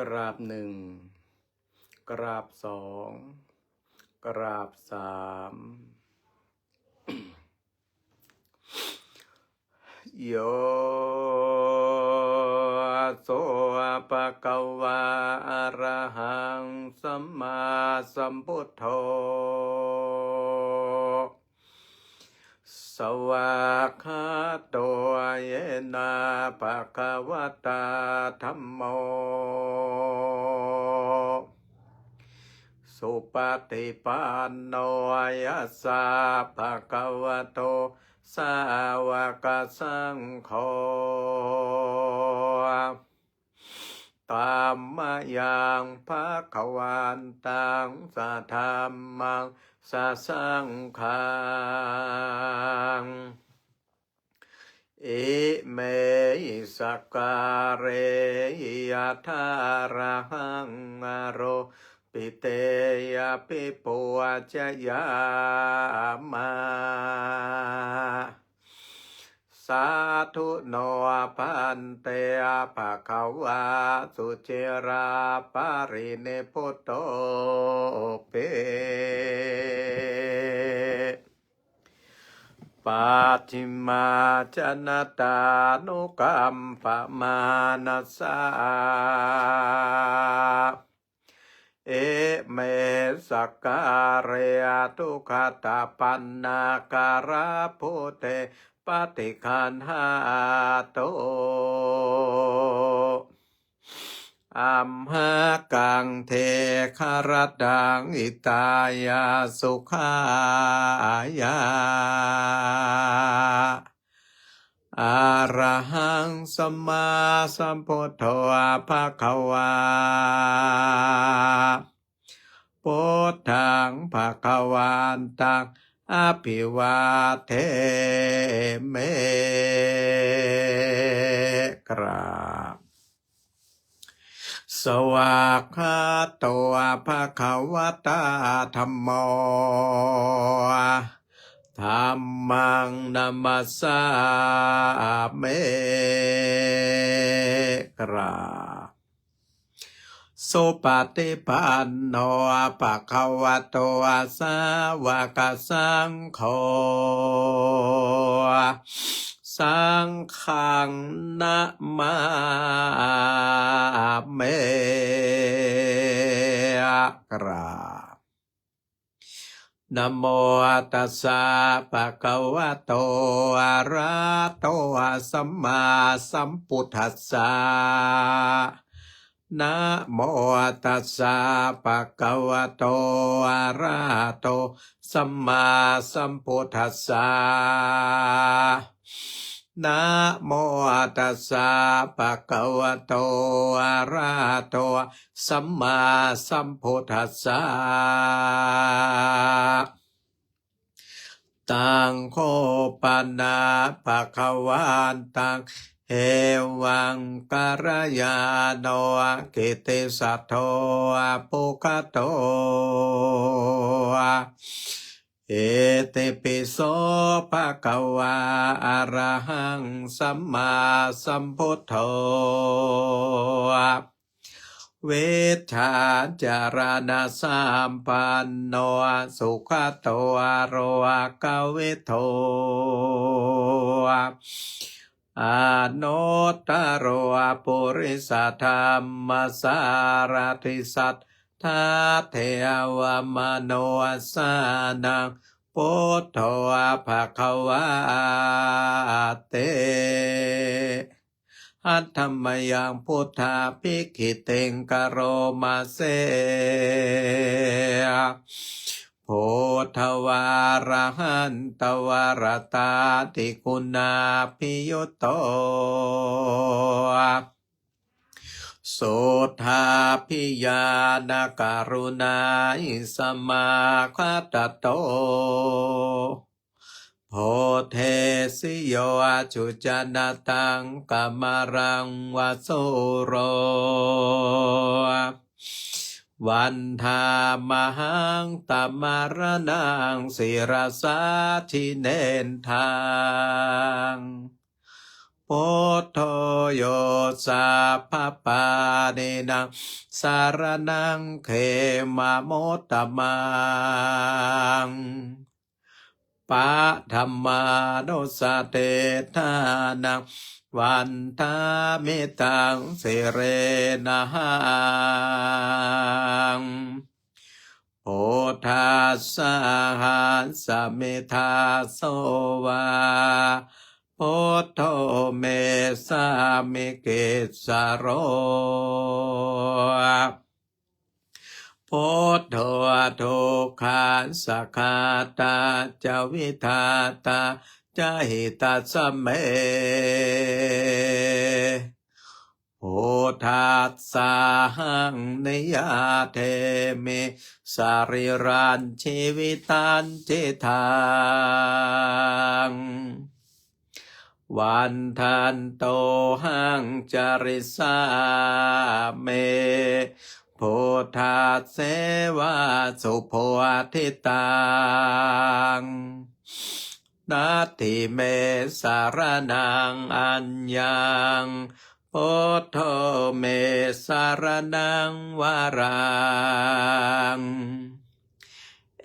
กราบหนึ่งกราบสองกราบสามโยโสปะกวาอรหังสัมมาสัมพุทโธ สวากขาโตเยนะปะคะวะตาธัมโม สุปฏิปันโนยัสสะภะคะวโต สาวกสังโฆ ตามมาอยังภะควันตังสะธรรมังสะสังฆังอิเมสกการเรยะทาระหังอโรปิเตยปิปวะจยามา สาธุโนพันเตอะภะคะวาสุเจราปาริเนพุตโตเปปัจิมาจนตานุกรรมปมานัสสาเอเมสกการะทุขตาปันนาการะพุเต ปฏิคันหาโตอัมหากังเทคารดังอิตายาสุขายาอาระหังสัมมาสัมพุทโธภะคะวาพุทธังภะคะวันตัง อภิวาเทเมกราบสวากขาโตภะคะวะตาธัมโมธรรมังนัมสสาเมกราบ สุปฏิปันโนภะคะวะโตสาวกสังโฆสังฆังนะมาเมกราบนะโมตัสสะภะคะวะโตอะระหะโตสัมมาสัมพุทธัสสะ นะโมตัสสะภะคะวะโตอะระหะโต สัมมาสัมพุทธัสสะนะโมตัสสะภะคะวะโตอะระหะโต สัมมาสัมพุทธัสสะตังโคปนาภะคะวันตัง เอวังการยาโนกิติสัทโธปุคโตเอติปิโสภะคะวาอะระหังสัมมาสัมพุทโธเวชาจารณะสามปันโนสุขโตอโรกเวโท อาโนตโรปุริสธรรมสารทิสัทธาเทวมโนสานังพุทโธภะคะวะเตอัตถมยังพุทธาภิกขิเตงกโรมาเส โพธวารหันตวรตาติคุณาพิยุตโตสุทธาพิยานาการุณาอิสมาคตโตโพเทสิโยอาจุจนาตังกามรังวาโสโร วันธามหังตมารนังศิรสาทิเนนทางพุทโธโยสัพปาเนนังสารนังเขมาโมตตมังปะธรรมานุสเตทานัง วันทาเมตังเสเรนะหังโพธาสหัสเมธาโสวาโพธเมสามิเกสโรโพธทุกขาสคาตาจวิทาตา จหิตัสสเมโพธาสาหังนิยาเทมิสาริรันชีวิตันเจทังวันทันโตหังจาริสาเมโพธาเสวาสุโพธิตัง นาทิเมสารนังอัญญังโพธเมสารนังวารัง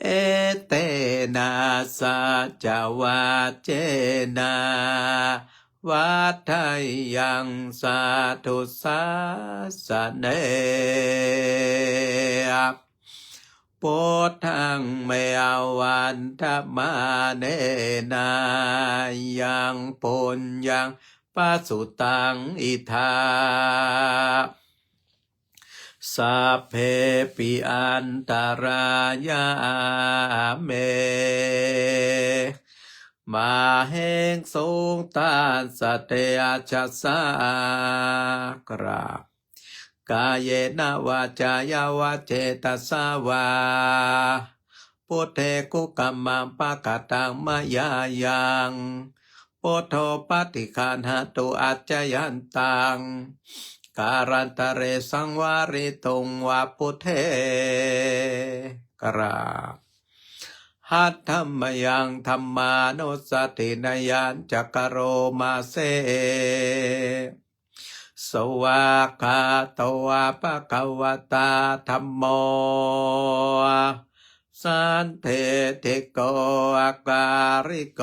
เอเตนะสัจวาเจนะวัฏยังสาธุสาสเน พุทธังเมอาวันธมาเนนายังปุญญังปัสสุตังอิทาสัพเพปิอันตรายาเม มาเฮงสูงตานสเตอาชะสากราบ กายเยนะวาจายาวาเจตสาวาพุทเทกุกัมมังปะกะตังมายายังพุทโธปฏิคันหตุอัจจยันตังการันตะเรสังวาริตุงวาพุทเทกราหัตถมยังธรรมานุสตินยันจักรโรมาเซ สวากาโตวาปะกวตาธรรมโม สันเทติโกอาการิโก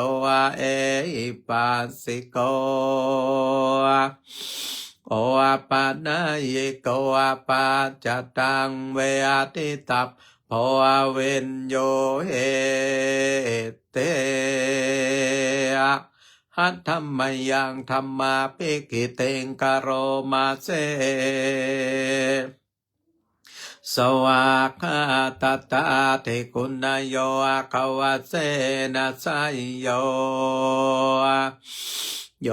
เอปัสสิโกโออาปานายโกอาปาจตังเวอาติตัปโพอเวนโยเฮเต หัตถมมยังธรรมาปิกิเตงกโรมาเซสวากขาตตาเทคุณโยอาควาเสนะไสยโยโย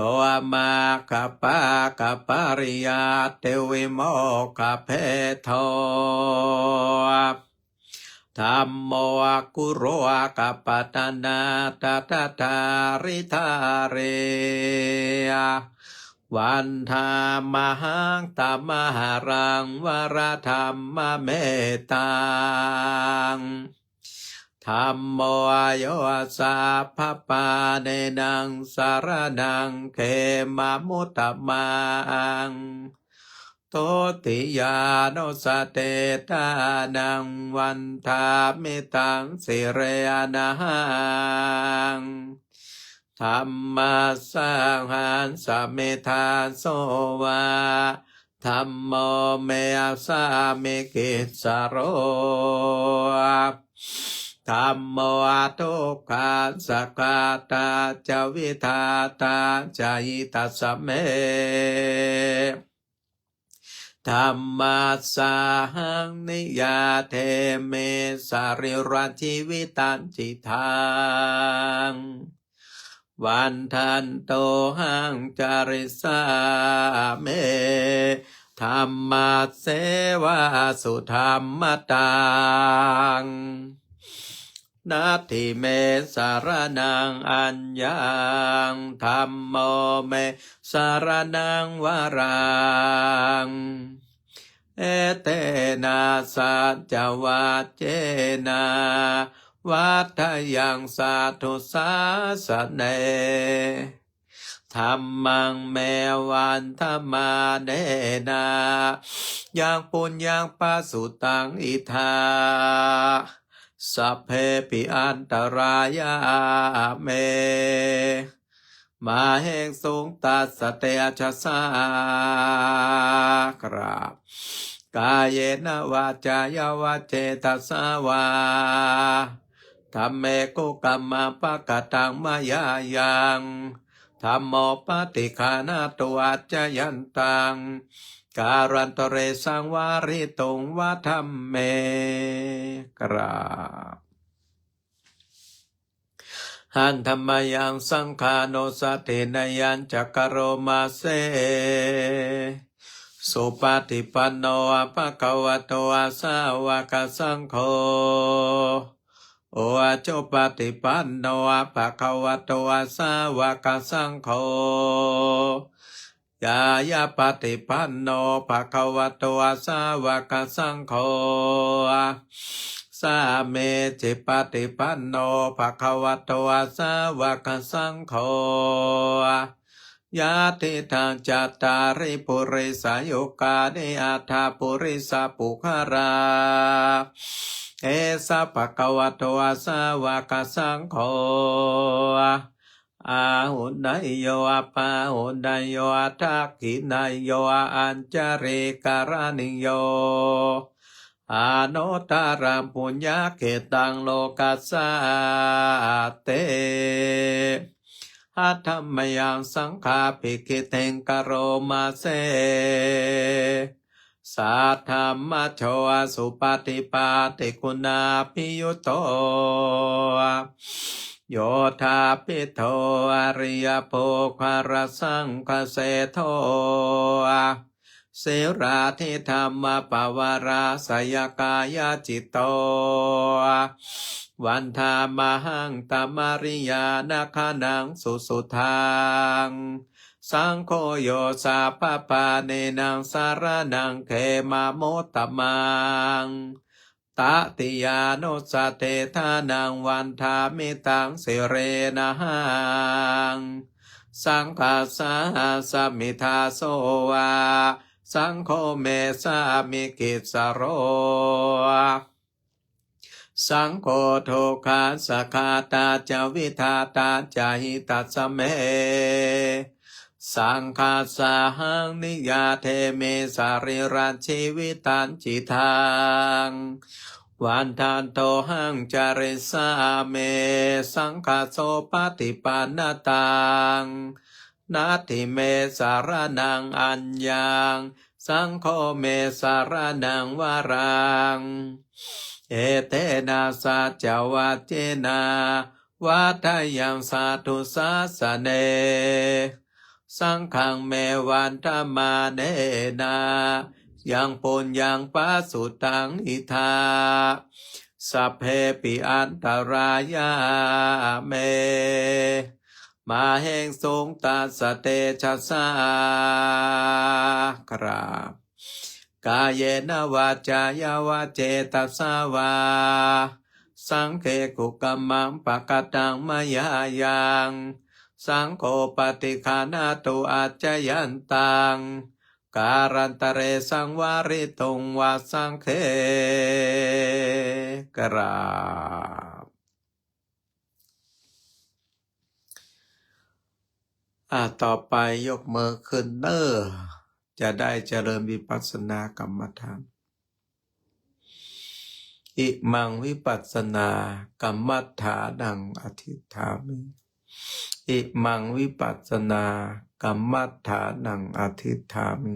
มาคาปาคาปาริยาเทวิโมคาเพโท ธรรมโมอากุโรอากัปตนาตาตาตาริธาเรวันธามหังตามหารังวรธรรมเมตังธรรมโมอโยสัพปาเนนังสารนังเขมามุตตมัง ตติยานุสเตตานังวันทามิตังสิเรนะหังธรรมาสังหันสมเมธาโสวาธรรมโมเมอาสามิกิสโรธรรมโมอาทุกขาสกาตาจาวิทาตาจายิตัสเม ธรรมาสาหังนิยาเทเมสาริรัชีวิตันจิทางวันทันโตหังจาริสาเมธรรมาเสวาสุธรรมตัง นาทิเมสารนังอัญญังธรรมโมเมสารนังวารังเอเตนะสัจวัจเจนะวัฏยังสาธุสาสเนธรรมังเมวันธรรมาเนนายังปุญญังปาสุตังอิทา สัพเพปิอันตรายาเม มาแห่งสงตัสเตชะสากราบกายเยนวาจายาวาเจตสาวาธรรมเมกุกรรมปะกตังมายายังธรรมโมปฏิคานาตวัจยันตัง การันตเรสังวาริตงวะธรรมเมกราบหันธรรมยังสังขาโนสตินยันจักโรมาเซสุปฏิปันโนอภะคะวะโตอาสาวกสังโฆโออาโจปฏิปันโนอภะคะวะโตอาสาวกสังโฆ ยายาปฏิปันโนภะคะวะโตอาสาวกสังโฆสาเมจิปฏิปันโนภะคะวะโตอาสาวกสังโฆยาติทางจัตตาริปุริสายุกาเนอาทาปุริสาปุคาราเอสะภะควะโตอาสาวกสังโฆ อาหุนายโยอาปาหุนายโยอาทักขินายโยอาอัญจเรการานิโยอาโนตารัมปุญญาเกตังโลกัสสาเตหัตถมยังสังขาปิกิเตงกโรมาเซสัทธรรมโชสุปฏิปาติคุณาพิยุโต โยธาปิโทอริยโภคารสังคเสโทเสราธิธรรมปวาราสยกายจิตโต วันธามหังตมริยานาคานังสุสุทางสังโฆโยสาปปาเนนังสารนังเขมาโมตมัง ตติยานุสเตทานังวันทามิตังสิเรนะหังสังฆาสาสมิทาโสวา สังโฆเมสามิกิสโร สังโฆโทคาสคาตาจาวิทาตาจหิตัสเม สังฆาสาหังนิยาเทเมสาริรันชีวิตันจิทังวันทานโตหังจาริสาเม สังฆาโสปฏิปันตังนาทิเมสารนังอัญญังสังโฆเมสารนังวารัง เอเตนะสัจวัจเจนะวัฏยังสาธุสาสเน สังฆังเมวันธรรมาเนนายังปุญญังปาสุตังอิทาสัพเพปิอันตรายาเม มาแห่งสงตัสเตชะสากราบกายเยนวาจายาวาเจตสาวา สังเคกุกรรมังปะกตังมายายัง สังโฆปฏิคานาตุอาจจยันตัง การันตเรสังวาริตุงวาสังเคกราบอ่าต่อไปยกมือขึ้นเนอร์จะได้เจริญวิปัสสนากรรมฐาน อิมังวิปัสสนากรรมฐานังอธิษฐามิ อิมังวิปัสสนากรรมฐานังอธิษฐามิ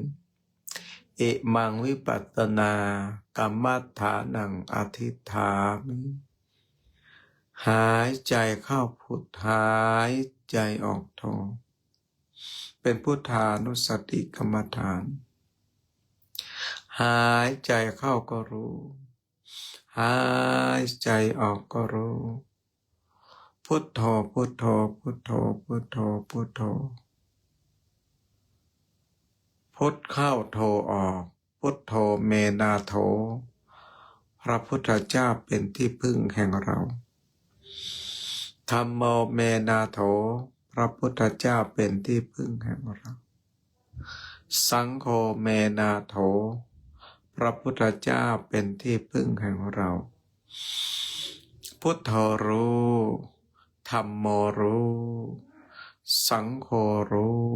อิมังวิปัสสนากรรมฐานังอธิษฐามิ หายใจเข้าพุทหายใจออกโทเป็นพุทธานุสติกรรมฐาน หายใจเข้าก็รู้ หายใจออกก็รู้ พุทโธพุทโธพุทโธพุทโธพุทโธพุทเข้าโธออก พุทโธเมนาโธพระพุทธเจ้าเป็นที่พึ่งแห่งเราธรรมโมเมนาโถ พระพุทธเจ้าเป็นที่พึ่งแห่งเรา สังโฆเมนาโถ พระพุทธเจ้าเป็นที่พึ่งแห่งเรา พุทโธรู้ ธรรมโมรู้ สังโฆรู้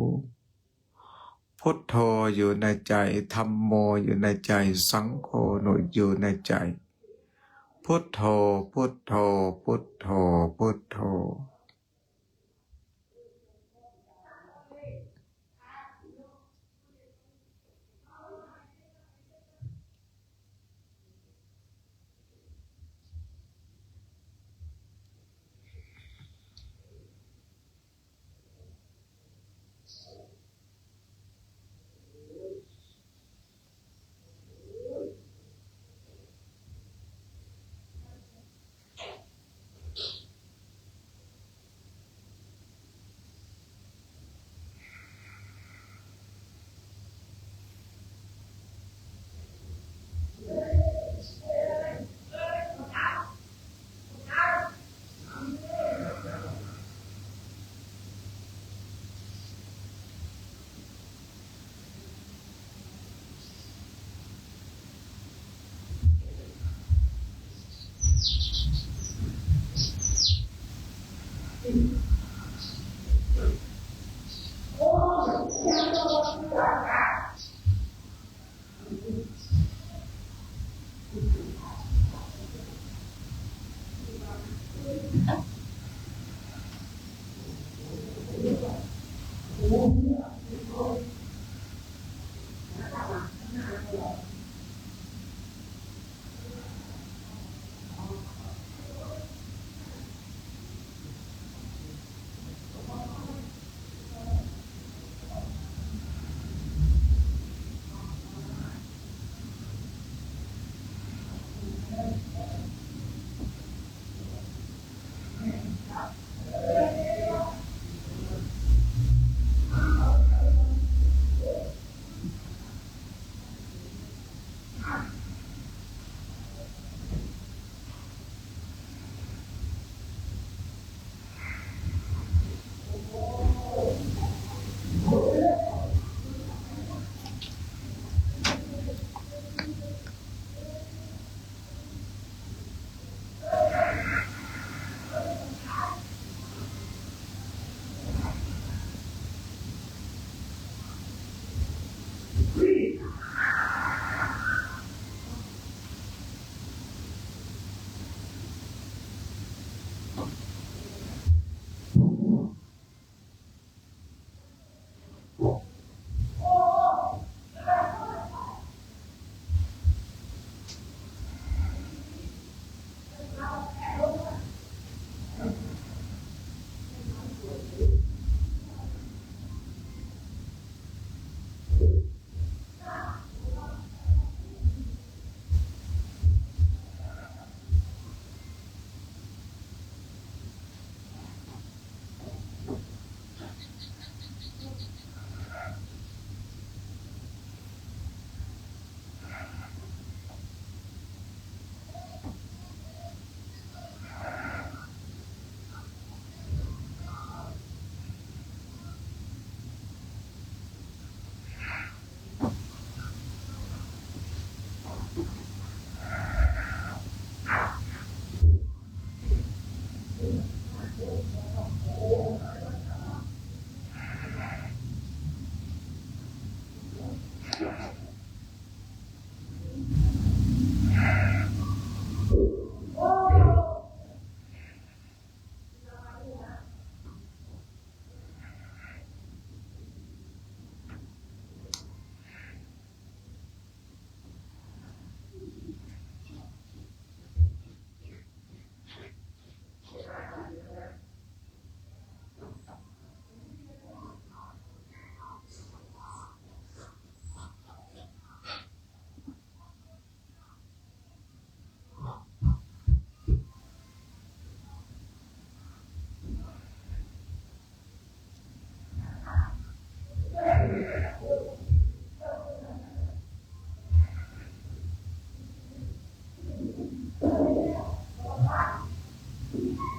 พุทโธอยู่ในใจธรรมโมอยู่ในใจ สังโฆหนุอยู่ในใจ พุทโธ พุทโธ พุทโธ พุทโธ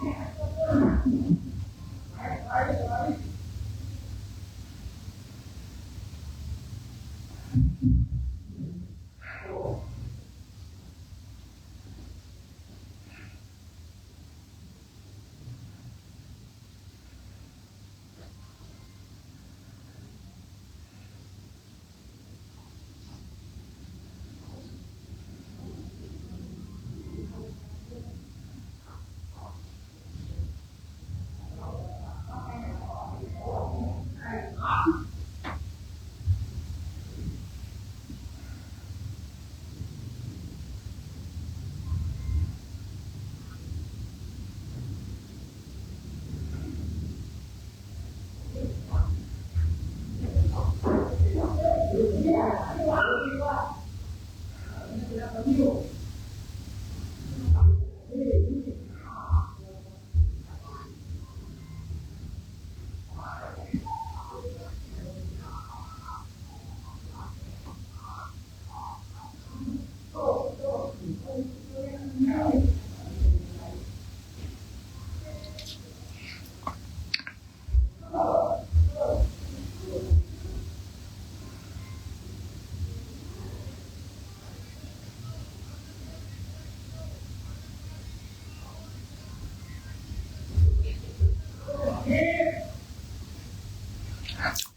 Yeah.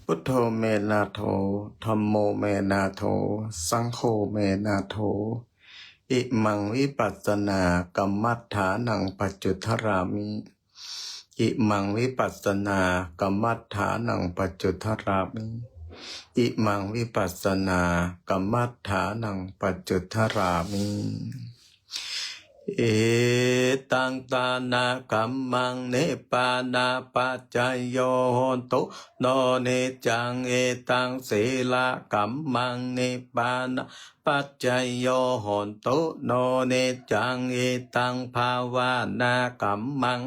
พุทโธเมนาโทธรรมโมเมนาโทสังโฆเมนาโทอิมังวิปัสสนากรรมัฐานังปัจจุทรามิอิมังวิปัสสนากรรมัฐานังปัจจุทรามิอิมังวิปัสสนากรรมัฐานังปัจจุทรามิ เอตังตานากัมมังเนปานาปัจจโยโหตุโนเนจังเอตังศีลากัมมังเนปานาปัจจโยโหตุโนเนจังเอตังภาวานากัมมัง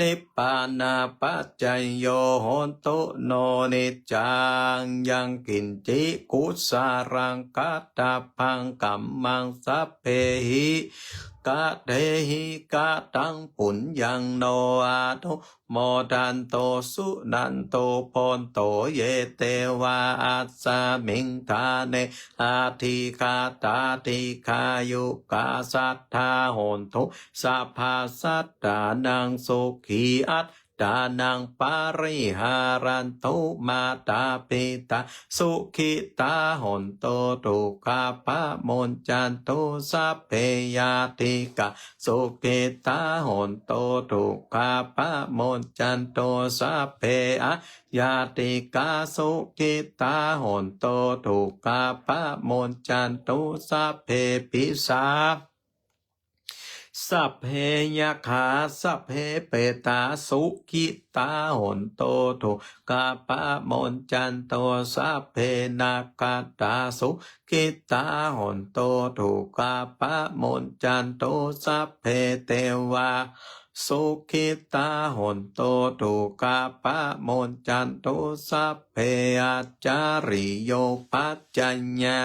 นิพพานาปัจจโยโหตุโนนิจจังยังกินจิกุสารังกัตตาพังกัมมังสัพเพหิ กะเดหิกะตังปุญญังโนอาทุโมดันโตสุนันโตพนโตเยเตวาอัสสามิงทาเนอาทิคาตาทิคายุกาสัทธาโหนทุสัพพาสัตตานังสุขีอัต ตานังปาริหารันตุมาตาปิตาสุขิตาหนโตตุกาปะมนจันตุสัพเพยาติกาสุขิตาหนโตตุกาปะมนจันโตสัพเพอะยาติกาสุขิตาหนโตตุกาปะมนจันตุสัพเพปิสา สัพเพยะขาสัพเพเปตาสุขิตาหนโตตุกาปะมนจันโตสัพเพนาคาตาสุขิตาหนโตตุกาปะมนจันโตสัพเพเทวาสุขิตาหนโตตุกาปะมนจันโตสัพเพอาจาริโยปัจจัญญา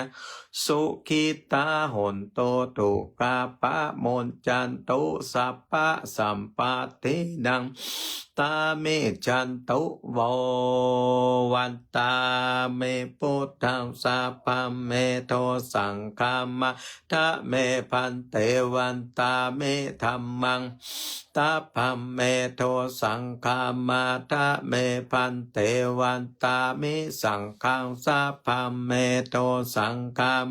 สุขิตาหนโตตุกาปะมนจันโตสัพพะสัมปะเทนังตาเมจันโตววันตาเมพุทธังสัพพเมโทสังฆามาทะเมพันเตวันตาเมธรรมังตาพัมเมโทสังฆามาทะเมพันเตวันตาเมสังฆังสัพพเมโทสังฆาม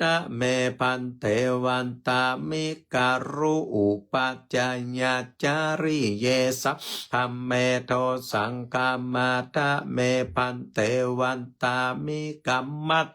ตะเมพันเทวันตามิการุอุปัจญญาจาริเยสัพพเมโทสังกามาตะเมพันเทวันตามิกัมมัต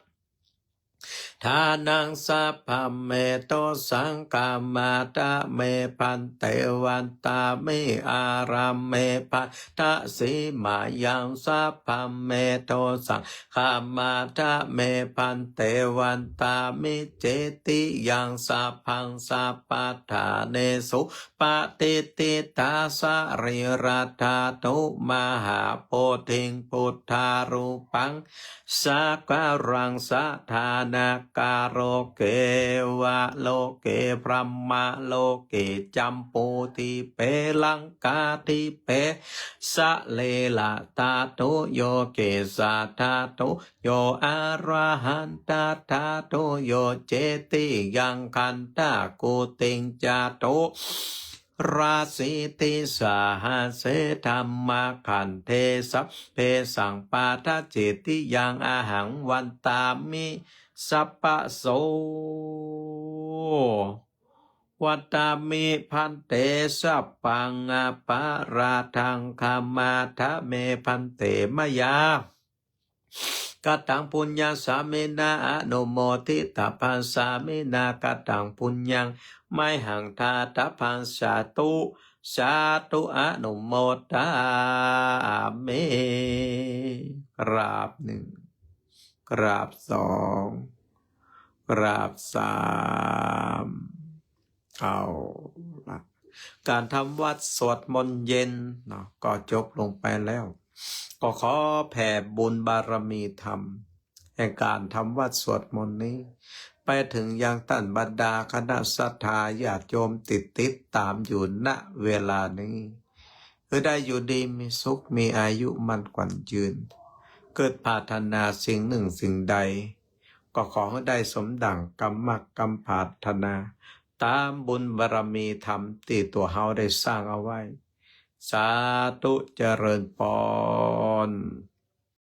ทานังสัพพะเมโตสังกามาตะเมพันเตวันตาเมอารามเมพันตะสีมายังสัพพะเมโตสังกามาตะเมพันเตวันตามิเจติยังสัพพังสัพพะทาเนสุปฏิติตาสริรัตาตุมหาโพธิงพุทธารูปังสักการังสัทธานาการโรเกวะโลเกพรหมโลเกจัมปูติเปลังกาติเปสะเลละตาโตโยเกสัทาโตโยอารหันตาทาโตโยเจติยังคันตากุติงจาโตราศีติสาหาเสธรรมาขันเทสัพเพสังปาทาจิติยังอาหังวันตามิ สัปปะโสวัตามิพันเตสัพปังอาปาราทังคามาทะเมพันเตมยากตังปุญญาสามินาอนุโมทิตาปัสสามินากตังปุญญังไม่หังทาตาพังสาตุสาตุอนุโมตาเมกราบหนึ่ง กราบสองกราบสามเอาละการทำวัดสวดมนต์เย็นเนาะก็จบลงไปแล้ว ก็ขอแผ่บุญบารมีธรรม แห่งการทำวัดสวดมนต์นี้ ไปถึงยังท่านบรรดาคณะศรัทธาญาติโยมติดติดตามอยู่ณเวลานี้ คือได้อยู่ดีมีสุขมีอายุมันกวันยืน เกิดปรารถนาสิ่งหนึ่งสิ่งใด ก็ขอให้ได้สมดังกรรมกรรมปรารถนา ตามบุญบารมีธรรมที่ตัวเฮาได้สร้างเอาไว้ สาธุเจริญปอน